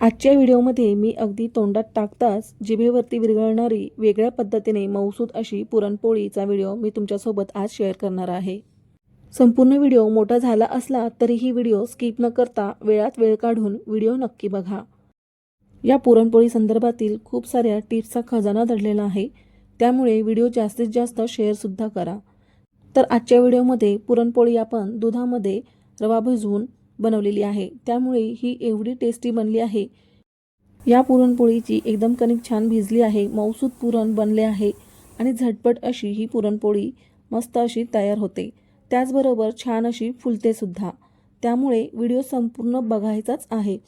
आजच्या व्हिडिओमध्ये मी अगदी तोंडात टाकताच जिभेवरती विरघळणारी वेगळ्या पद्धतीने मऊसूद अशी पुरणपोळीचा व्हिडिओ मी तुमच्यासोबत आज शेअर करणार आहे. संपूर्ण व्हिडिओ मोठा झाला असला तरीही व्हिडिओ स्किप न करता वेळात वेळ काढून व्हिडिओ नक्की बघा. या पुरणपोळी संदर्भातील खूप साऱ्या टिप्सचा खजाना दडलेला आहे त्यामुळे व्हिडिओ जास्तीत जास्त शेअरसुद्धा करा. तर आजच्या व्हिडिओमध्ये पुरणपोळी आपण दुधामध्ये रवा भिजवून बनवलेली आहे. त्यामुळे ही एवढी टेस्टी बनली आहे. या पुरणपोळीची एकदम कणिक छान भिजली आहे. मऊसूद पुरण बनले आहे आणि झटपट अशी ही पुरणपोळी मस्त अशी तयार होते. त्याचबरोबर छान अशी फुलते सुद्धा. त्यामुळे व्हिडिओ संपूर्ण बघायचाच आहे.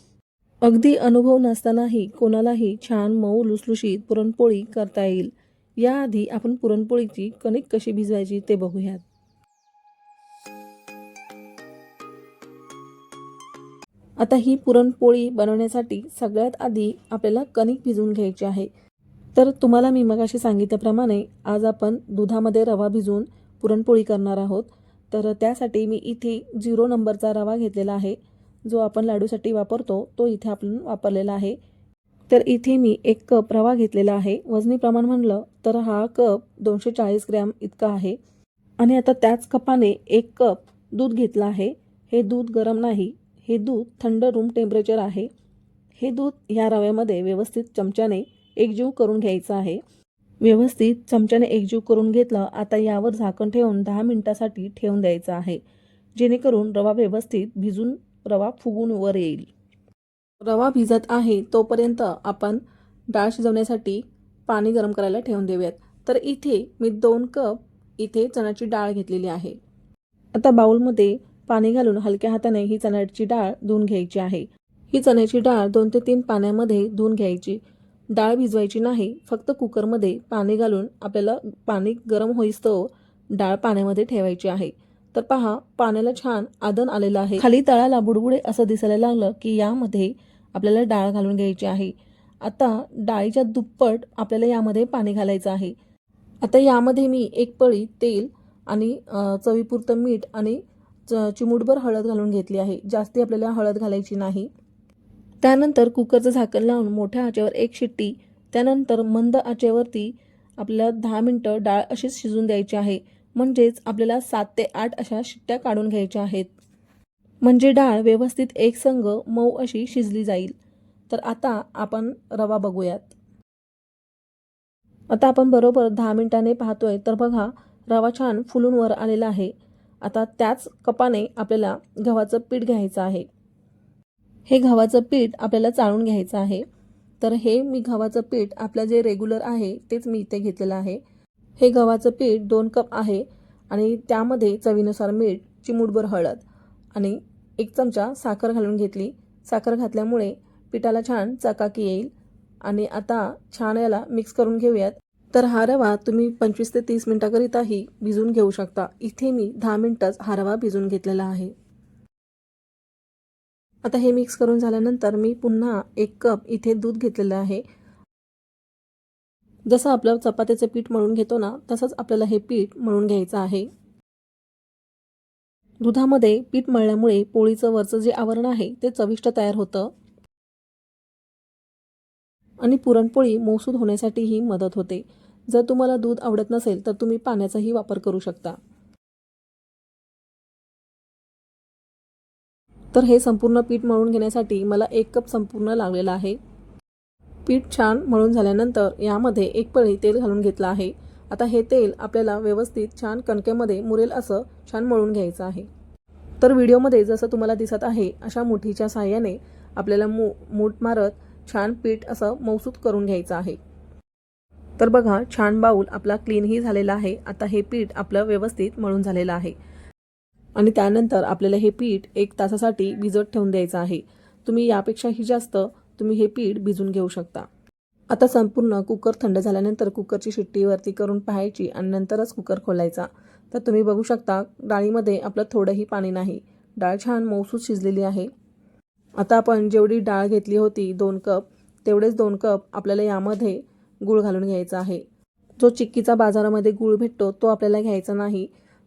अगदी अनुभव नसतानाही कोणालाही छान मऊ लुसलुशीत पुरणपोळी करता येईल. याआधी आपण पुरणपोळीची कणिक कशी भिजवायची ते बघूयात. आता ही पुरणपोळी बनवण्यासाठी सगळ्यात आधी आपल्याला कणिक भिजवून घ्यायची आहे. तर तुम्हाला मी मगाशी सांगितल्याप्रमाणे आज आपण दुधामध्ये रवा भिजवून पुरणपोळी करणार आहोत. तर त्यासाठी मी इथे झिरो नंबरचा रवा घेतलेला आहे. जो आपण लाडूसाठी वापरतो तो इथे आपण वापरलेला आहे. तर इथे मी एक कप रवा घेतलेला आहे. वजनी प्रमाण म्हणलं तर हा कप दोनशे चाळीस ग्रॅम इतका आहे. आणि आता त्याच कपाने एक कप दूध घेतलं आहे. हे दूध गरम नाही हे दूध थंड रूम टेम्परेचर आहे. हे दूध या रव्यामध्ये व्यवस्थित चमच्याने एकजीव करून घ्यायचं आहे. व्यवस्थित चमच्याने एकजीव करून घेतलं आता यावर झाकण ठेवून दहा मिनटासाठी ठेवून द्यायचं आहे. जेणेकरून रवा व्यवस्थित भिजून रवा फुगून वर येईल. रवा भिजत आहे तोपर्यंत आपण डाळ शिजवण्यासाठी पाणी गरम करायला ठेवून देऊयात. तर इथे मी दोन कप इथे चण्याची डाळ घेतलेली आहे. आता बाऊलमध्ये पाणी घालून हलक्या हाताने ही चण्याची डाळ धुवून घ्यायची आहे. ही चण्याची डाळ दोन ते तीन पाण्यामध्ये धुवून घ्यायची. डाळ भिजवायची नाही फक्त कुकरमध्ये पाणी घालून आपल्याला पाणी गरम होईस्तव डाळ पाण्यामध्ये ठेवायची आहे. तर पहा पाण्याला छान आदन आलेलं आहे. खाली तळाला बुडबुडे असं दिसायला लागलं की यामध्ये आपल्याला डाळ घालून घ्यायची आहे. आता डाळीच्या दुप्पट आपल्याला यामध्ये पाणी घालायचं आहे. आता यामध्ये मी एक पळी तेल आणि चवीपुरतं मीठ आणि च चिमूटभर हळद घालून घेतली आहे. जास्ती आपल्याला हळद घालायची नाही. त्यानंतर कुकरचं झाकण लावून मोठ्या आचेवर एक शिट्टी त्यानंतर मंद आचेवरती आपल्याला दहा मिनटं डाळ अशीच शिजून द्यायची आहे. म्हणजेच आपल्याला सात ते आठ अशा शिट्ट्या काढून घ्यायच्या आहेत. म्हणजे डाळ व्यवस्थित एकसंग मऊ अशी शिजली जाईल. तर आता आपण रवा बघूयात. आता आपण बरोबर दहा मिनिटाने पाहतोय. तर बघा रवा छान फुलून वर आलेला आहे. आता त्याच कपाने आपल्याला गव्हाचं पीठ घ्यायचं आहे. हे गव्हाचं पीठ आपल्याला चाळून घ्यायचं आहे. तर हे मी गव्हाचं पीठ आपलं जे रेग्युलर आहे तेच मी इथे घेतलेलं आहे. हे गव्हाचं पीठ दोन कप आहे आणि त्यामध्ये चवीनुसार मीठ चिमूटभर हळद आणि एक चमचा साखर घालून घेतली. साखर घातल्यामुळे पिठाला छान चकाकी येईल आणि आता छान याला मिक्स करून घेऊयात. तर हा रवा तुम्ही पंचवीस ते तीस मिनटाकरिताही भिजून घेऊ शकता. इथे मी दहा मिनटंच हा रवा भिजून घेतलेला आहे. आता हे मिक्स करून झाल्यानंतर मी पुन्हा एक कप इथे दूध घेतलेलं आहे. जसं आपलं चपात्याचं पीठ मळून घेतो ना तसंच आपल्याला हे पीठ मळून घ्यायचं आहे. दुधामध्ये पीठ मळल्यामुळे पोळीचं वरचं जे आवरण आहे ते चविष्ट तयार होतं. आणि पुरणपोळी मौसूद होण्यासाठीही मदत होते. जर तुम्हाला दूध आवडत नसेल तर तुम्ही पाण्याचाही वापर करू शकता. तर हे संपूर्ण पीठ मळून घेण्यासाठी मला एक कप संपूर्ण लागलेला आहे. पीठ छान मळून झाल्यानंतर यामध्ये एक पळी तेल घालून घेतलं आहे. आता हे तेल आपल्याला व्यवस्थित छान कणकेमध्ये मुरेल असं छान मळून घ्यायचं आहे. तर व्हिडिओमध्ये जसं तुम्हाला दिसत आहे अशा मुठीच्या साह्याने आपल्याला मू मूठ मारत छान पीठ असं मौसूत करून घ्यायचं आहे. तर बघा छान बाऊल आपला क्लीनही झालेला आहे. आता हे पीठ आपलं व्यवस्थित मळून झालेलं आहे. आणि त्यानंतर आपल्याला हे पीठ एक तासासाठी भिजत ठेवून द्यायचं आहे. तुम्ही यापेक्षाही जास्त तुम्ही हे पीठ भिजून घेऊ शकता. आता संपूर्ण कुकर थंड झाल्यानंतर कुकरची शिट्टीवरती करून पाहायची आणि नंतरच कुकर खोलायचा. तर तुम्ही बघू शकता डाळीमध्ये आपलं थोडंही पाणी नाही. डाळ छान मौसूद शिजलेली आहे. आता आपण जेवढी डाळ घेतली होती दोन कप तेवढेच दोन कप आपल्याला यामध्ये गूळ घालून घ्यायचा आहे. जो चिक्कीचा बाजारामध्ये गूळ भेटतो तो आपल्याला घ्यायचा नाही.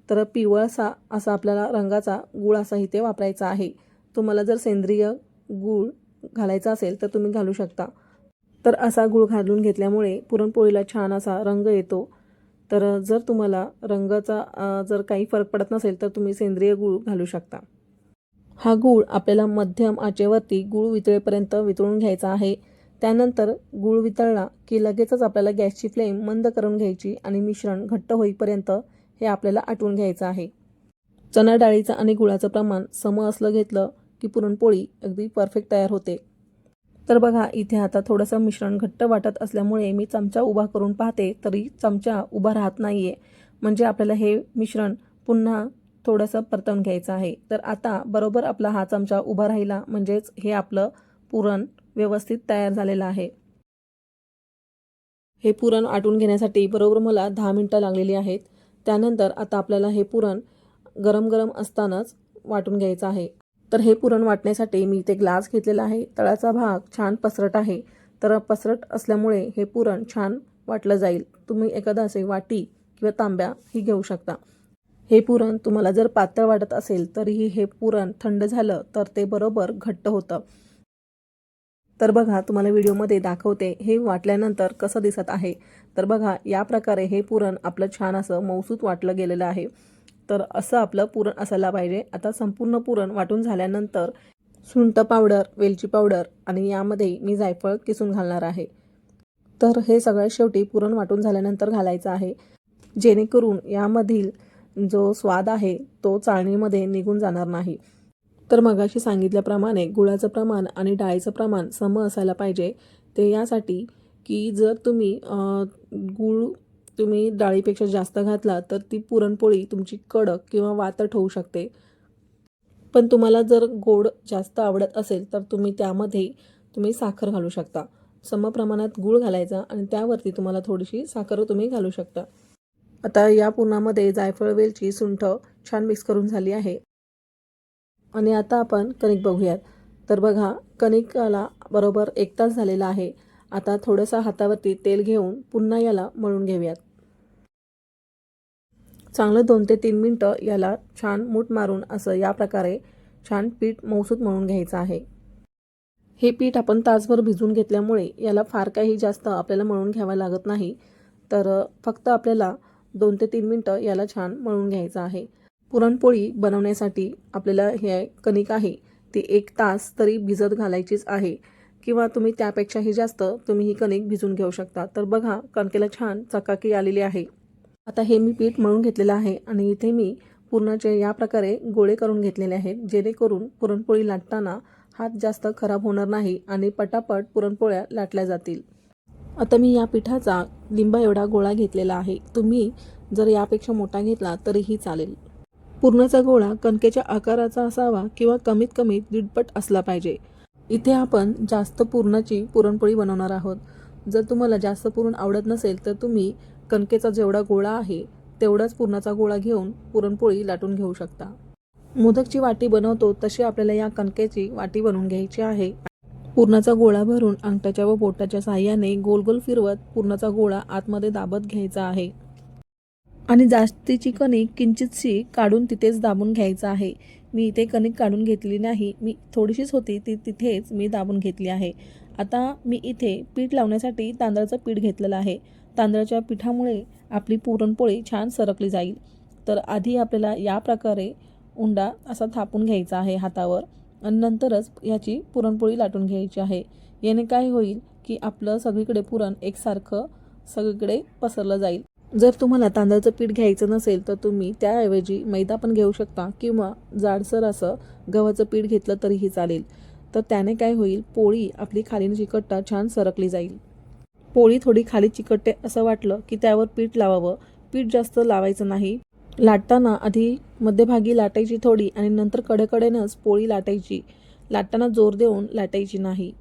तर पिवळसा असा आपल्याला रंगाचा गूळ असा इथे वापरायचा आहे. तुम्हाला जर सेंद्रिय गूळ घालायचा असेल तर तुम्ही घालू शकता. तर असा गूळ घालून घेतल्यामुळे पुरणपोळीला छान असा रंग येतो. तर जर तुम्हाला रंगाचा जर काही फरक पडत नसेल तर तुम्ही सेंद्रिय गूळ घालू शकता. हा गूळ आपल्याला मध्यम आचेवरती गूळ वितळेपर्यंत वितळून घ्यायचा आहे. त्यानंतर गूळ वितळला की लगेचच आपल्याला गॅसची फ्लेम मंद करून घ्यायची आणि मिश्रण घट्ट होईपर्यंत हे आपल्याला आटवून घ्यायचं आहे. चणा डाळीचं आणि गुळाचं प्रमाण सम असलं घेतलं की पुरणपोळी अगदी परफेक्ट तयार होते. तर बघा इथे आता थोडंसं मिश्रण घट्ट वाटत असल्यामुळे मी चमचा उभा करून पाहते तरी चमचा उभा राहत नाही आहे म्हणजे आपल्याला हे मिश्रण पुन्हा थोडंसं परतवून घ्यायचं आहे. तर आता बरोबर आपला हा चमचा उभा राहिला म्हणजेच हे आपलं पुरण व्यवस्थित तयार झालेला आहे. हे पुरण आटून घेण्यासाठी बरोबर मला दहा मिनटं लागलेली आहेत. त्यानंतर आता आपल्याला हे पुरण गरम गरम असतानाच वाटून घ्यायचं आहे. तर हे पुरण वाटण्यासाठी मी ते ग्लास घेतलेला आहे. तळाचा भाग छान पसरट आहे. तर पसरट असल्यामुळे हे पुरण छान वाटलं जाईल. तुम्ही एखादा असे वाटी किंवा तांब्या ही घेऊ शकता. हे पुरण तुम्हाला जर पातळ वाटत असेल तरीही हे पुरण थंड झालं तर ते बरोबर घट्ट होतं. तर बघा तुम्हाला व्हिडिओमध्ये दाखवते हे वाटल्यानंतर कसं दिसत आहे. तर बघा या प्रकारे हे पुरण आपलं छान असं मौसूत वाटलं गेलेलं आहे. तर असं आपलं पुरण असायला पाहिजे. आता संपूर्ण पुरण वाटून झाल्यानंतर सुंट पावडर वेलची पावडर आणि यामध्ये मी जायफळ किसून घालणार आहे. तर हे सगळ्यात शेवटी पुरण वाटून झाल्यानंतर घालायचं आहे. जेणेकरून यामधील जो स्वाद आहे तो चाळणीमध्ये निघून जाणार नाही. तर मगाशी सांगितल्याप्रमाणे गुळाचं प्रमाण आणि डाळीचं प्रमाण सम असायला पाहिजे. ते यासाठी की जर तुम्ही गूळ तुम्ही डाळीपेक्षा जास्त घातला तर ती पुरणपोळी तुमची कडक किंवा वातट होऊ शकते. पण तुम्हाला जर गोड जास्त आवडत असेल तर तुम्ही त्यामध्ये तुम्ही साखर घालू शकता. सम प्रमाणात गूळ घालायचा आणि त्यावरती तुम्हाला थोडीशी साखर तुम्ही घालू शकता. आता या पुरणामध्ये जायफळ वेलची सुंठ छान मिक्स करून झाली आहे. आणि आता आपण कणिक बघूयात. तर बघा कणिकाला बरोबर एक तास झालेला आहे. आता थोडंसं हातावरती तेल घेऊन पुन्हा याला मळून घेऊयात. चांगलं दोन ते तीन मिनटं याला छान मूठ मारून असं या प्रकारे छान पीठ मौसूत मळून घ्यायचं आहे. हे पीठ आपण तासभर भिजून घेतल्यामुळे याला फार काही जास्त आपल्याला मळून घ्यावं लागत नाही. तर फक्त आपल्याला दोन ते तीन मिनटं याला छान मळून घ्यायचं आहे. पुरणपोळी बनवण्यासाठी आपल्याला हे कणिक आहे ती एक तास तरी भिजत घालायचीच आहे. किंवा तुम्ही त्यापेक्षाही जास्त तुम्ही ही कणिक भिजून घेऊ शकता. तर बघा कणकेला छान चकाकी आलेली आहे. आता हे मी पीठ मळून घेतलेलं आहे आणि इथे मी पुरणाचे या प्रकारे गोळे करून घेतलेले आहेत जेणेकरून पुरणपोळी लाटताना हात जास्त खराब होणार नाही आणि पटापट पुरणपोळ्या लाटल्या जातील. आता मी या पिठाचा लिंबा एवढा गोळा घेतलेला आहे. तुम्ही जर यापेक्षा मोठा घेतला तरीही चालेल. पूर्णाचा गोळा कणकेच्या आकाराचा असावा किंवा कमीत कमी दीडपट असला पाहिजे. इथे आपण जास्त पुरणाची पुरणपोळी बनवणार आहोत. जर तुम्हाला जास्त पुरण आवडत नसेल तर तुम्ही कणकेचा जेवढा गोळा आहे तेवढाच पुरणाचा गोळा घेऊन पुरणपोळी लाटून घेऊ शकता. मोदकची वाटी बनवतो तशी आपल्याला या कणकेची वाटी बनवून घ्यायची आहे. पुरणाचा गोळा भरून अंगठ्याच्या व बोटाच्या साह्याने गोल गोल फिरवत पुरणाचा गोळा आतमध्ये दाबत घ्यायचा आहे. आणि जास्तीची कणिक किंचितशी काढून तिथेच दाबून घ्यायचं आहे. मी इथे कणिक काढून घेतली नाही. मी थोडीशीच होती ती तिथेच मी दाबून घेतली आहे. आता मी इथे पीठ लावण्यासाठी तांदळाचं पीठ घेतलेलं आहे. तांदळाच्या पिठामुळे आपली पुरणपोळी छान सरकली जाईल. तर आधी आपल्याला या प्रकारे उंडा असा थापून घ्यायचा आहे हातावर आणि नंतरच याची पुरणपोळी लाटून घ्यायची आहे. याने काय होईल की आपलं सगळीकडे पुरण एकसारखं सगळीकडे पसरलं जाईल. जर तुम्हाला तांदळाचं पीठ घ्यायचं नसेल तर तुम्ही त्याऐवजी मैदा पण घेऊ शकता किंवा जाडसर असं गव्हाचं पीठ घेतलं तरीही चालेल. तर त्याने काय होईल पोळी आपली खाली चिकटता छान सरकली जाईल. पोळी थोडी खाली चिकटते असं वाटलं की त्यावर पीठ लावावं. पीठ जास्त लावायचं नाही. लाटताना आधी मध्यभागी लाटायची थोडी आणि नंतर कडेकडेनंच पोळी लाटायची. लाटताना जोर देऊन लाटायची नाही.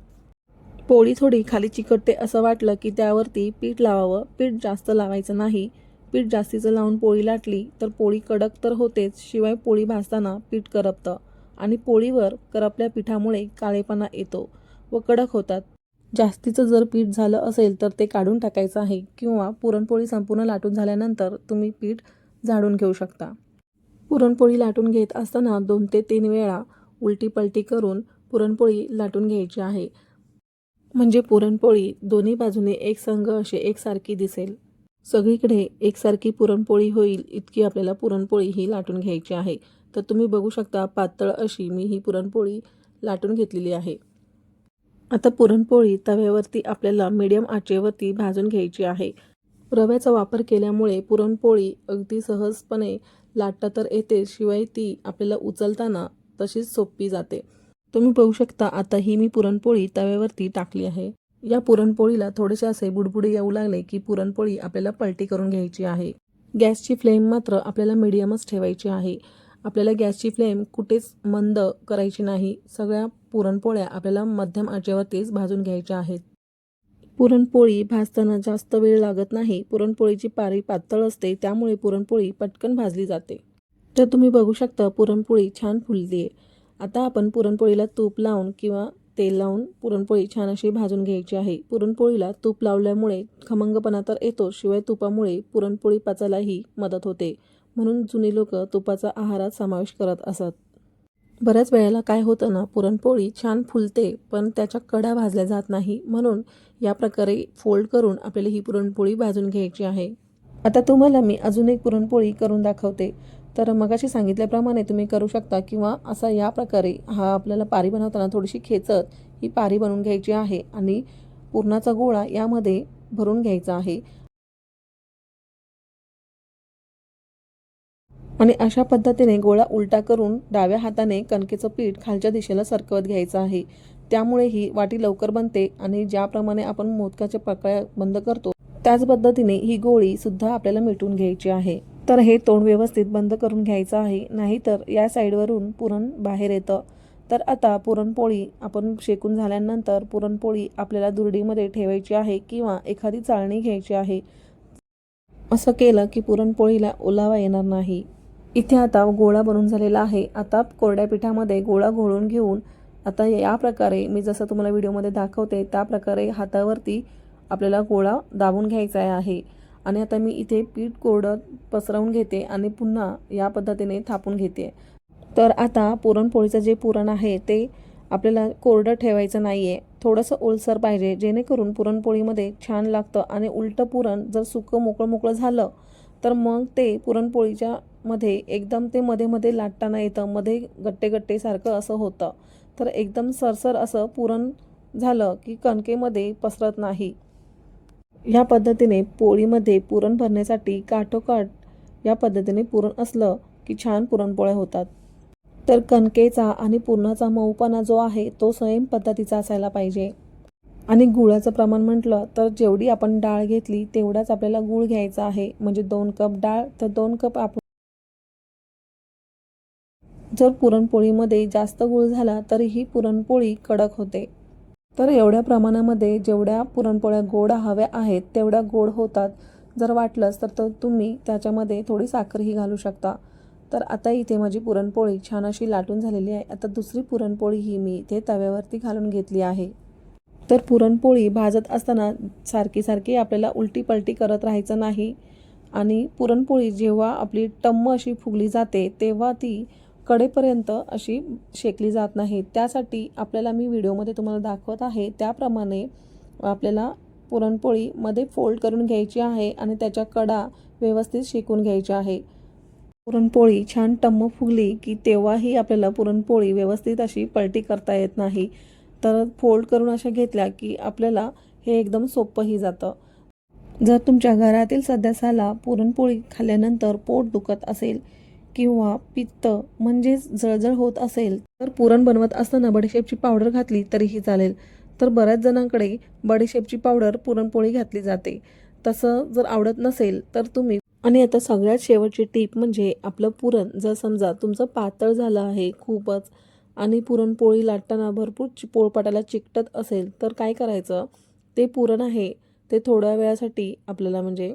पोळी थोडी खाली चिकटते असं वाटलं की त्यावरती पीठ लावावं. पीठ जास्त लावायचं नाही. पीठ जास्तीचं लावून पोळी लाटली तर पोळी कडक तर होतेच शिवाय पोळी भाजताना पीठ करपतं आणि पोळीवर करपल्या पिठामुळे काळेपणा येतो व कडक होतात. जास्तीचं जर पीठ झालं असेल तर ते काढून टाकायचं आहे किंवा पुरणपोळी संपूर्ण लाटून झाल्यानंतर तुम्ही पीठ झाडून घेऊ शकता. पुरणपोळी लाटून घेत असताना दोन ते तीन वेळा उलटी पलटी करून पुरणपोळी लाटून घ्यायची आहे. म्हणजे पुरणपोळी दोन्ही बाजूने एक संघ असे एकसारखी दिसेल. सगळीकडे एकसारखी पुरणपोळी होईल इतकी आपल्याला पुरणपोळी ही लाटून घ्यायची आहे. तर तुम्ही बघू शकता पातळ अशी मी ही पुरणपोळी लाटून घेतलेली आहे. आता पुरणपोळी तव्यावरती आपल्याला मीडियम आचेवरती भाजून घ्यायची आहे. रव्याचा वापर केल्यामुळे पुरणपोळी अगदी सहजपणे लाटता तर येते शिवाय ती आपल्याला उचलताना तशीच सोपी जाते. तुम्ही बघू शकता आता ही मी पुरणपोळी तव्यावरती टाकली आहे. या पुरणपोळीला थोडेसे असे बुडबुडे येऊ लागले की पुरणपोळी आपल्याला पलटी करून घ्यायची आहे. गॅसची फ्लेम मात्र आपल्याला मिडियमच ठेवायची आहे. आपल्याला गॅसची फ्लेम कुठेच मंद करायची नाही. सगळ्या पुरणपोळ्या आपल्याला मध्यम आचेवरतीच भाजून घ्यायच्या आहेत. पुरणपोळी भाजताना जास्त वेळ लागत नाही. पुरणपोळीची पारी पातळ असते त्यामुळे पुरणपोळी पटकन भाजली जाते. तर तुम्ही बघू शकता पुरणपोळी छान फुलली आहे आता आपण पुरणपोळीला तूप लावून किंवा तेल लावून पुरणपोळी छान अशी भाजून घ्यायची आहे. पुरणपोळीला तूप लावल्यामुळे खमंगपणा तर येतो शिवाय तुपामुळे पुरणपोळी पचायलाही मदत होते. म्हणून जुनी लोक तुपाचा आहारात समावेश करत असत. बऱ्याच वेळेला काय होतं ना पुरणपोळी छान फुलते पण त्याच्या कडा भाजल्या जात नाही. म्हणून या प्रकारे फोल्ड करून आपल्याला ही पुरणपोळी भाजून घ्यायची आहे. आता तुम्हाला मी अजून एक पुरणपोळी करून दाखवते. तर मगाशी सांगितल्याप्रमाणे तुम्ही करू शकता किंवा असा या प्रकारे हा आपल्याला पारी बनवताना थोडीशी खेचत ही पारी बनवून घ्यायची आहे आणि पुरणाचा गोळा यामध्ये भरून घ्यायचा आहे. आणि अशा पद्धतीने गोळा उलटा करून डाव्या हाताने कणकेचं पीठ खालच्या दिशेला सरकवत घ्यायचं आहे. त्यामुळे ही वाटी लवकर बनते आणि ज्याप्रमाणे आपण मोदकाच्या पकळ्या बंद करतो त्याच पद्धतीने ही गोळी सुद्धा आपल्याला मिटून घ्यायची आहे. तर हे तोंड व्यवस्थित बंद करून घ्यायचं आहे. नाहीतर या साईडवरून पुरण बाहेर येतं. तर आता पुरणपोळी आपण शेकून झाल्यानंतर पुरणपोळी आपल्याला दुरडीमध्ये ठेवायची आहे किंवा एखादी चाळणी घ्यायची आहे. असं केलं की पुरणपोळीला ओलावा येणार नाही. इथे आता गोळा बनून झालेला आहे. आता कोरड्या पिठामध्ये गोळा घोळून घेऊन आता या प्रकारे मी जसं तुम्हाला व्हिडिओमध्ये दाखवते त्या प्रकारे हातावरती आपल्याला गोळा दाबून घ्यायचा आहे. आणि आता मी इथे पीठ कोरडं पसरवून घेते आणि पुन्हा या पद्धतीने थापून घेते. तर आता पुरणपोळीचं जे पुरण आहे ते आपल्याला कोरडं ठेवायचं नाही आहे थोडंसं ओलसर पाहिजे जेणेकरून पुरणपोळीमध्ये छान लागतं आणि उलटं पुरण जर सुकं मोकळं मोकळं झालं तर मग ते पुरणपोळीच्या मध्ये एकदम ते मध्ये मध्ये लाटताना येतं मध्ये गट्टे गट्टेसारखं असं होतं. तर एकदम सरसर असं पुरण झालं की कणकेमध्ये पसरत नाही. ह्या पद्धतीने पोळीमध्ये पुरण भरण्यासाठी काठोकाठ या पद्धतीने पुरण असलं की छान पुरणपोळ्या होतात. तर कणकेचा आणि पुरणाचा मऊपणा जो आहे तो संयम पद्धतीचा असायला पाहिजे. आणि गुळाचं प्रमाण म्हटलं तर जेवढी आपण डाळ घेतली तेवढाच आपल्याला गुळ घ्यायचा आहे. म्हणजे दोन कप डाळ तर दोन कप आपण जर पुरणपोळीमध्ये जास्त गुळ झाला तरीही पुरणपोळी कडक होते. तर एवढ्या प्रमाणामध्ये जेवढ्या पुरणपोळ्या गोड हव्या आहेत तेवढ्या गोड होतात. जर वाटलंच तर तर तुम्ही त्याच्यामध्ये थोडी साखरही घालू शकता. तर आता इथे माझी पुरणपोळी छान अशी लाटून झालेली आहे. आता दुसरी पुरणपोळी ही मी इथे तव्यावरती घालून घेतली आहे. तर पुरणपोळी भाजत असताना सारखी सारखी आपल्याला उलटी पलटी करत राहायचं नाही. आणि पुरणपोळी जेव्हा आपली टम्म अशी फुगली जाते तेव्हा ती कडेपर्यंत अशी शेकली जात नाही. त्यासाठी आपल्याला मी व्हिडिओमध्ये तुम्हाला दाखवत आहे त्याप्रमाणे आपल्याला पुरणपोळीमध्ये फोल्ड करून घ्यायची आहे आणि त्याच्या कडा व्यवस्थित शेकून घ्यायच्या आहे. पुरणपोळी छान टम्म फुगली की तेव्हाही आपल्याला पुरणपोळी व्यवस्थित अशी पलटी करता येत नाही. तर फोल्ड करून अशा घेतल्या की आपल्याला हे एकदम सोपंही जातं. जर तुमच्या घरातील सदस्याला पुरणपोळी खाल्ल्यानंतर पोट दुखत असेल किंवा पित्त म्हणजेच जळजळ होत असेल तर पुरण बनवत असताना बडीशेपची पावडर घातली तरीही चालेल. तर बऱ्याच जणांकडे बडीशेपची पावडर पुरणपोळी घातली जाते. तसं जर आवडत नसेल तर तुम्ही आणि आता सगळ्यात शेवटची टीप म्हणजे आपलं पुरण. जर समजा तुमचं पातळ झालं आहे खूपच आणि पुरणपोळी लाटताना भरपूर चि पोळपाटाला चिकटत असेल तर काय करायचं? ते पुरण आहे. ते थोड्या वेळासाठी आपल्याला म्हणजे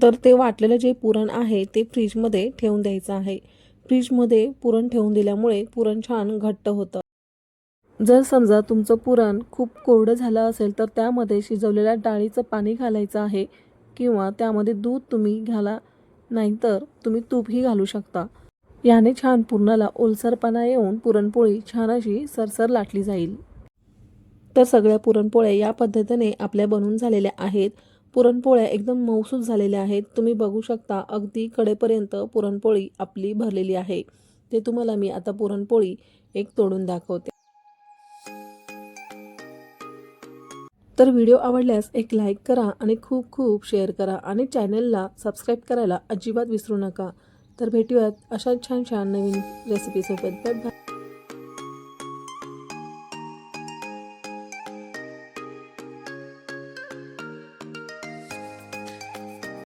तर ते वाटलेलं जे पुरण आहे ते फ्रीजमध्ये ठेवून द्यायचं आहे. फ्रीजमध्ये पुरण ठेवून दिल्यामुळे पुरण छान घट्ट होतं. जर समजा तुमचं पुरण खूप कोरडं झालं असेल तर त्यामध्ये शिजवलेल्या डाळीचं पाणी घालायचं आहे किंवा त्यामध्ये दूध तुम्ही घाला नाहीतर तुम्ही तूपही घालू शकता. याने छान पुरणाला ओलसरपणा येऊन पुरणपोळी छान अशी सरसर लाटली जाईल. तर सगळ्या पुरणपोळ्या या पद्धतीने आपल्या बनून झालेल्या आहेत. पुरणपोळ्या एकदम मऊसूत झालेल्या आहेत. तुम्ही बघू शकता अगदी कडेपर्यंत पुरणपोळी आपली भरलेली आहे. ते तुम्हाला मी आता पुरणपोळी एक तोडून दाखवते. तर व्हिडिओ आवडल्यास एक लाईक करा आणि खूप खूप शेअर करा आणि चॅनलला सबस्क्राईब करायला अजिबात विसरू नका. तर भेटूयात अशा छान छान नवीन रेसिपीसोबत बाय बाय